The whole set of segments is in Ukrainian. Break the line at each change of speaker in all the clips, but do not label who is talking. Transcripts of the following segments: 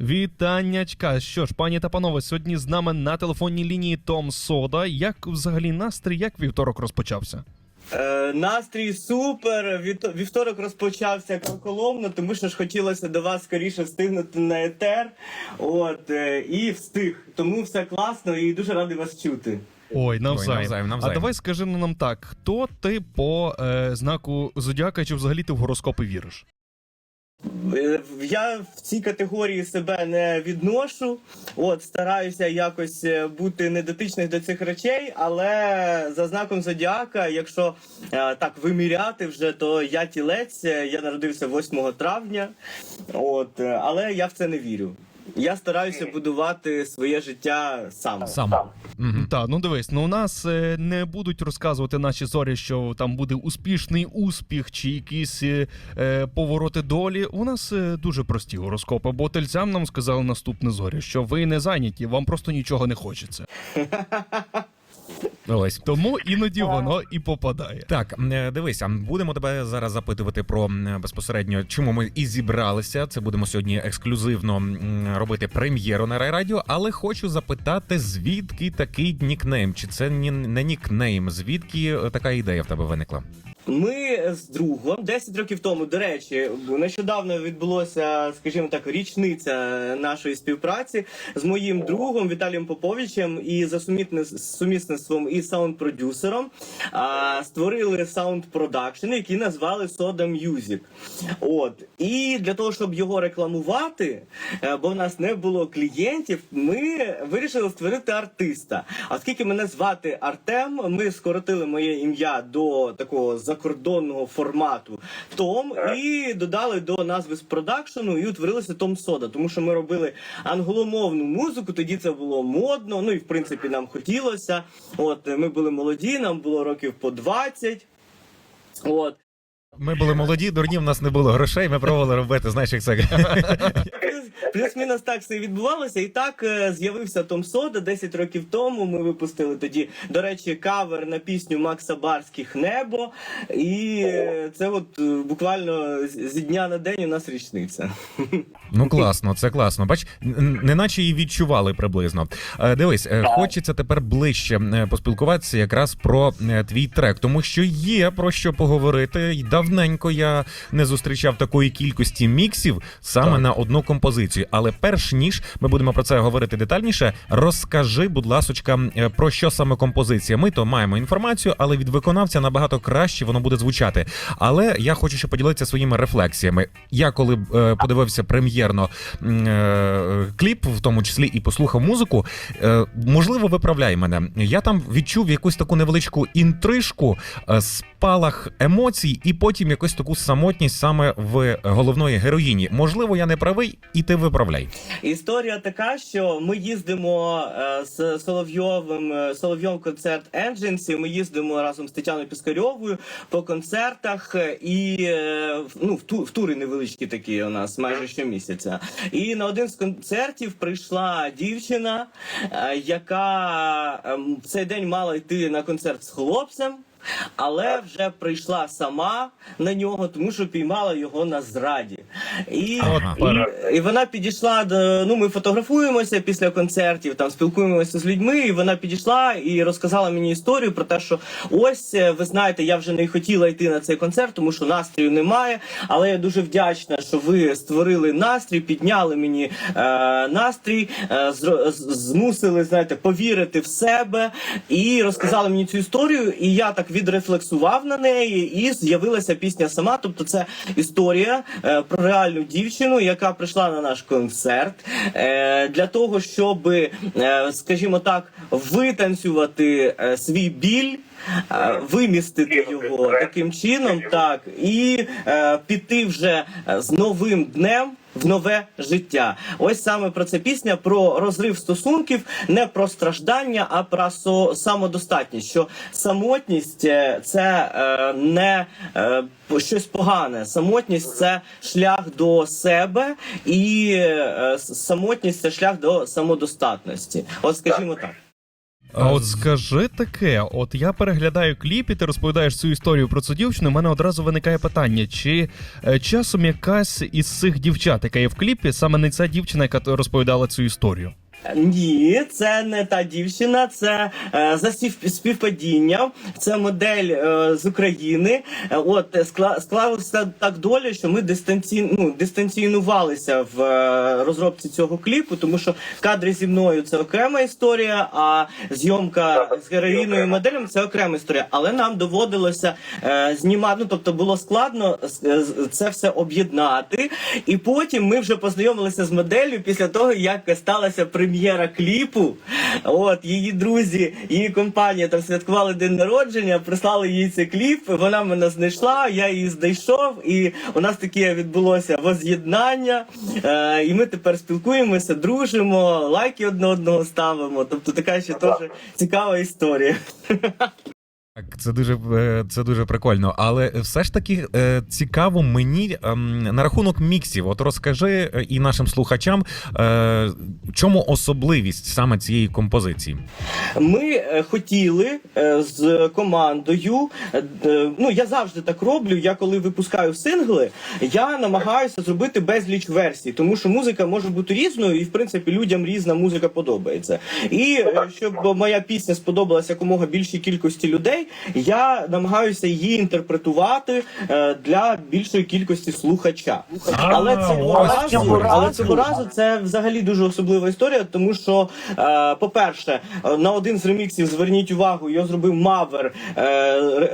Вітаннячка. Що ж, пані та панове, сьогодні з нами на телефонній лінії Том Сода. Як взагалі настрій, як вівторок розпочався?
Е, настрій супер. Віто- Вівторок розпочався коломно, тому що ж хотілося до вас скоріше встигнути на етер. От е, і встиг. Тому все класно і дуже радий вас чути.
Ой, навзаєм.
навзаєм, навзаєм.
А давай скажи нам так: хто ти по е, знаку зодіака, чи взагалі ти в гороскопи віриш?
Е, Я в цій категорії себе не відношу. От стараюся якось е, бути недотичних до цих речей, але за знаком зодіака, якщо е, так виміряти вже, то я тілець. е, Я народився 8 травня. От, але я в це не вірю. Я стараюся будувати своє життя сам.
Сам. Мгм.
Так, ну дивись, ну у нас е, не будуть розказувати наші зорі, що там буде успішний успіх чи якісь е, е, повороти долі. У нас е, дуже прості гороскопи, бо тельцям нам сказали наступне зорі, що ви не зайняті, вам просто нічого не хочеться.
Ось.
Тому іноді воно і попадає.
Так, е, дивися, будемо тебе зараз запитувати про м, безпосередньо, чому ми і зібралися. Це будемо сьогодні ексклюзивно м, робити прем'єру на райрадіо. Але хочу запитати, звідки такий нікнейм? Чи це ні- не нікнейм? Звідки е, така ідея в тебе виникла?
Ми з другом 10 років тому, до речі, нещодавно відбулося, скажімо так, річниця нашої співпраці з моїм другом Віталієм Поповичем і за сумісництвом і саунд-продюсером створили саунд продакшн, який назвали Soda Music. От і для того, щоб його рекламувати, е, бо в нас не було клієнтів, ми вирішили створити артиста. Оскільки мене звати Артем, ми скоротили моє ім'я до такого закордонного формату Том і додали до назви з продакшену і утворилося Том Сода, тому що ми робили англомовну музику. Тоді це було модно. Ну і в принципі нам хотілося. От ми були молоді, нам було років по 20. От
Ми були молоді, дурні, в нас не було грошей. Ми пробували робити. Знаєш, як це
Плюс-мінус так все і відбувалося. І так е, з'явився Том Сода 10 років тому. Ми випустили тоді, до речі, кавер на пісню Макса Барських Небо. І е, це от е, буквально з дня на день у нас річниця.
Ну класно, це класно. Бач, неначе і відчували приблизно. Дивись, хочеться тепер ближче поспілкуватися якраз про твій трек, тому що є про що поговорити. Й Давненько я не зустрічав такої кількості міксів саме
Так.
на одну композицію. Але перш ніж ми будемо про це говорити детальніше, розкажи, будь ласочка, е, про що саме композиція. Ми то маємо інформацію, але від виконавця набагато краще воно буде звучати. Але я хочу ще поділитися своїми рефлексіями. Я коли е, подивився прем'єрно е, кліп, в тому числі і послухав музику, е, можливо, виправляй мене. Я там відчув якусь таку невеличку інтрижку, е, спалах емоцій, і потім якусь таку самотність саме в головної героїні. Можливо, я не правий, і ти виправляй.
Історія така, що ми їздимо е, з Соловйовим е, Соловйов концерт Ендженсі. Ми їздимо разом з Тетяною Піскарьовою по концертах е, і ну в, ту, в тури невеличкі такі у нас майже щомісяця. І на один з концертів прийшла дівчина, яка ем, в цей день мала йти на концерт з хлопцем. Але вже прийшла сама на нього, тому що піймала його на зраді. І,
Ага.
і, і вона підійшла до. Ну, ми фотографуємося після концертів, там спілкуємося з людьми. І вона підійшла і розказала мені історію про те, що ось е, ви знаєте, я вже не хотіла йти на цей концерт, тому що настрою немає. Але я дуже вдячна, що ви створили настрій, підняли мені е, настрій, е, з- змусили, знаєте, повірити в себе і розказали мені цю історію. І я так відрефлексував на неї, і з'явилася пісня сама. Тобто, це історія е, про реальну дівчину, яка прийшла на наш концерт. Е, для того, щоб, е, скажімо так, витанцювати е, свій біль. е, Вимістити його таким чином, так і е, піти вже з новим днем в нове життя. Ось саме про це пісня про розрив стосунків, не про страждання, а про самодостатність. Що самотність е, це е, не е, щось погане. Самотність це шлях до себе, і е, самотність це шлях до самодостатності. От скажімо так.
А от скажи таке: от я переглядаю кліп, і ти розповідаєш цю історію про цю дівчину. У мене одразу виникає питання: чи е, часом якась із цих дівчат, яка є в кліпі, саме не ця дівчина, яка розповідала цю історію?
Ні, це не та дівчина, це е, за співпадіння. Це модель е, з України. От скла- склалося так доля, що ми дистанційно ну, дистанціонувалися в е, розробці цього кліпу, тому що кадри зі мною це окрема історія, а зйомка з героїною моделем це окрема історія. Але нам доводилося е, знімати. Ну тобто було складно е, це все об'єднати. І потім ми вже познайомилися з моделлю після того, як сталася прем'єра кліпу. От її друзі, її компанія там святкували день народження, прислали їй цей кліп. Вона мене знайшла, я її знайшов, і у нас таке відбулося воз'єднання. Е, і ми тепер спілкуємося, дружимо, лайки одне одного ставимо. Тобто така ще теж цікава історія.
Так, це дуже е, це дуже прикольно. Але все ж таки е, цікаво мені ем, на рахунок міксів. От розкажи е, і нашим слухачам, чому особливість саме цієї композиції.
Ми хотіли з командою. Ну я завжди так роблю. Я коли випускаю сингли, я намагаюся зробити безліч версій, тому що музика може бути різною, і в принципі людям різна музика подобається. І щоб моя пісня сподобалася якомога більшій кількості людей, я намагаюся її інтерпретувати е, для більшої кількості слухача. Але цього разу, але цього разу це взагалі дуже особлива історія, тому що, е, по-перше, е, на один з реміксів зверніть увагу, його зробив Мавер, е,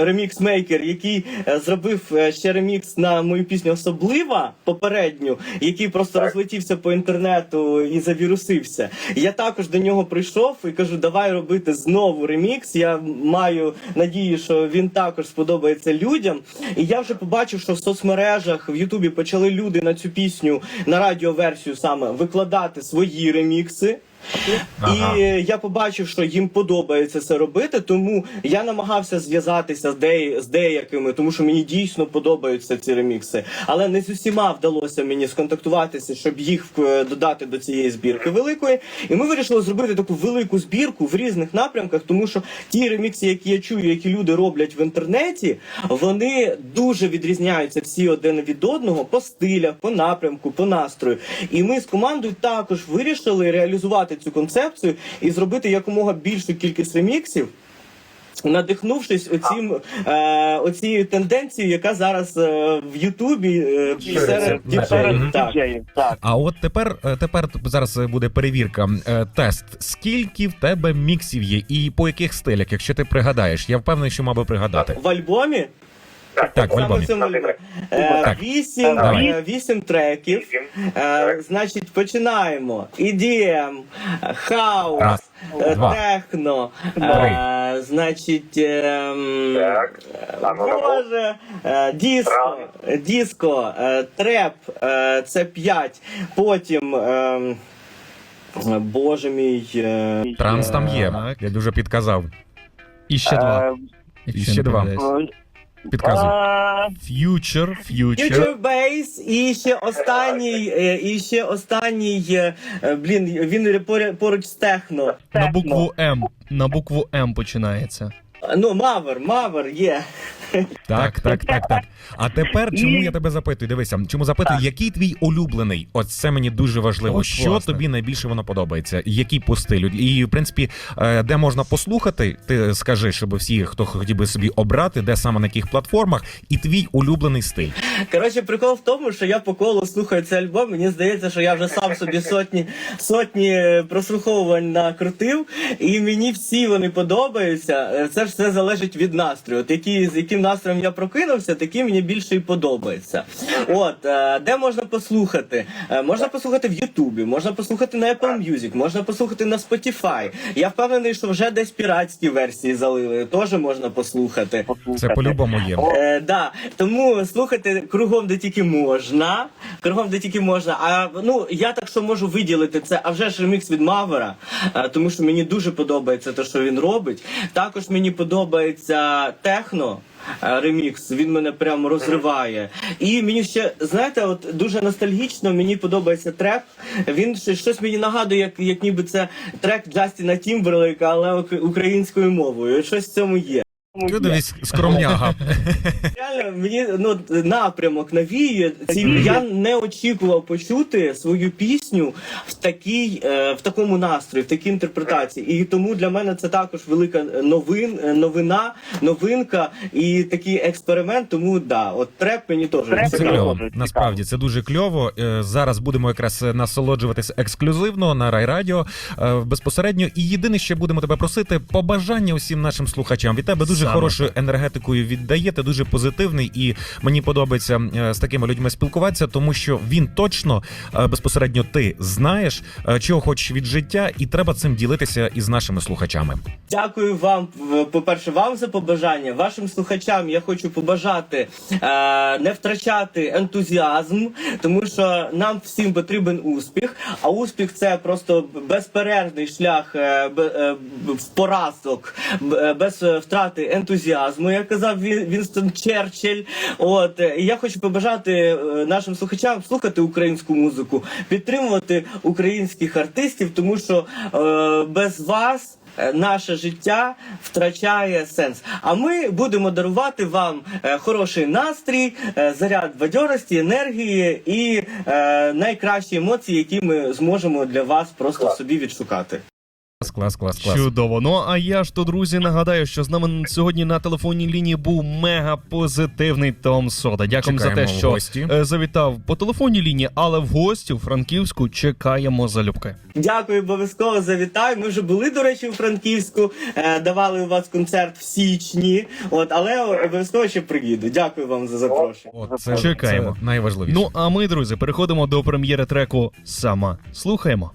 ремікс-мейкер, який зробив ще ремікс на мою пісню Особлива попередню, який просто розлетівся по інтернету і завірусився. Я також до нього прийшов і кажу, давай робити знову ремікс. Я маю надію, що він також сподобається людям. І я вже побачив, що в соцмережах в Ютубі почали люди на цю пісню на радіоверсію саме викладати свої ремікси.
Ага.
І я побачив, що їм подобається це робити, тому я намагався зв'язатися з, деї, з деякими, тому що мені дійсно подобаються ці ремікси. Але не з усіма вдалося мені сконтактуватися, щоб їх е, додати до цієї збірки великої. І ми вирішили зробити таку велику збірку в різних напрямках, тому що ті ремікси, які я чую, які люди роблять в інтернеті, вони дуже відрізняються всі один від одного по стилях, по напрямку, по настрою. І ми з командою також вирішили реалізувати цю концепцію і зробити якомога більшу кількість реміксів. Надихнувшись оцім е, оцією тенденцією, яка зараз е, в Ютубі е, серед діджеїв. Так.
Так.
А от тепер, е, тепер зараз буде перевірка, е, тест. Скільки в тебе міксів є, і по яких стилях, якщо ти пригадаєш? Я впевнений, що мав би пригадати.
В альбомі
Так, в
саме
альбомі.
цьому. Е,
Так.
Вісім,
Давай.
е, вісім треків. Е, значить, починаємо. EDM, хаус,
Раз,
е,
два,
техно,
три.
е, значить, ем,
Так. А ну, ну, ну.
Боже, е, диско, е, диско, е, треп, е, це п'ять. Потім. ем, Боже мій. е,
Транс там є.
Так.
Я дуже підказав.
І ще два.
Е,
якщо
ще
не
два.
помиляюсь.
Підказуй.
е,
Ф'ючер, Future.
Future Bass і ще останній, е, і ще останній, е, е, блін, він поря- поруч з техно.
На букву М. На букву М починається.
Ну, Мавер, Мавер є.
Так, так, так, так. А тепер чому я тебе запитую? Дивися, чому запитую, який твій улюблений? От це мені дуже важливо.
От,
що
власне.
тобі найбільше воно подобається? Який по стилю? І в принципі, е, де можна послухати, ти скажи, щоб всі, хто хотів би собі обрати, де саме на яких платформах, і твій улюблений стиль.
Коротше, прикол в тому, що я по колу слухаю цей альбом. Мені здається, що я вже сам собі сотні сотні прослуховувань накрутив, і мені всі вони подобаються. Е, Це ж все залежить від настрою. От які, з яким настроєм я прокинувся, таким мені більше і подобається. От е, де можна послухати? Е, Можна послухати в Ютубі, можна послухати на Apple Music, можна послухати на Spotify. Я впевнений, що вже десь піратські версії залили. Теж можна послухати.
Це по-любому є.
Е, да. Тому слухайте кругом, де тільки можна. Кругом, де тільки можна. А ну я так що можу виділити це, а вже ж ремікс від Мавера, е, тому що мені дуже подобається те, що він робить. Також мені подобається техно. е, Ремікс, він мене прям розриває. І мені ще, знаєте, от дуже ностальгічно, мені подобається трек. Він ще щось мені нагадує, як, як ніби це трек Джастіна Тімберлейка, але українською мовою. Щось в цьому є.
Ти дивись, скромняга.
Реально, мені ну напрямок навіює. Ці я не очікував почути свою пісню в такій, е, в такому настрої, в такій інтерпретації. І тому для мене це також велика новин, е, новина, новинка і такий експеримент. Тому да, от треп мені теж
Це кльово. Насправді це дуже кльово. Е, Зараз будемо якраз насолоджуватися ексклюзивно на райрадіо е, безпосередньо. І єдине, що будемо тебе просити, побажання усім нашим слухачам. Від тебе дуже
Саме
хорошою енергетикою віддаєте, дуже позитивний, і мені подобається е, з такими людьми спілкуватися, тому що він точно е, безпосередньо ти знаєш, е, чого хочеш від життя, і треба цим ділитися із нашими слухачами.
Дякую вам, по-перше, вам за побажання. Вашим слухачам я хочу побажати не втрачати ентузіазм, тому що нам всім потрібен успіх. А успіх це просто безперервний шлях поразок, без втрати ентузіазму, як казав Він- Вінстон Черчилль. От е, я хочу побажати е, нашим слухачам слухати українську музику, підтримувати українських артистів, тому що е, без вас. е, Наше життя втрачає сенс. А ми будемо дарувати вам хороший настрій, заряд бадьорості, енергії і найкращі емоції, які ми зможемо для вас просто в собі відшукати.
Клас, клас, клас, клас.
Чудово. Ну а я ж то, друзі, нагадаю, що з нами сьогодні на телефонній лінії був мега позитивний Том Сода. Дякуємо за те, що
гості.
е, завітав по телефонній лінії, але в гості у Франківську чекаємо залюбки.
Дякую, обов'язково завітаю. Ми вже були, до речі, у Франківську, е, давали у вас концерт в січні. От, але обов'язково ще приїду. Дякую вам за запрошення.
От, це,
Чекаємо.
це найважливіше.
Ну а ми, друзі, переходимо до прем'єри треку Сама. Слухаємо.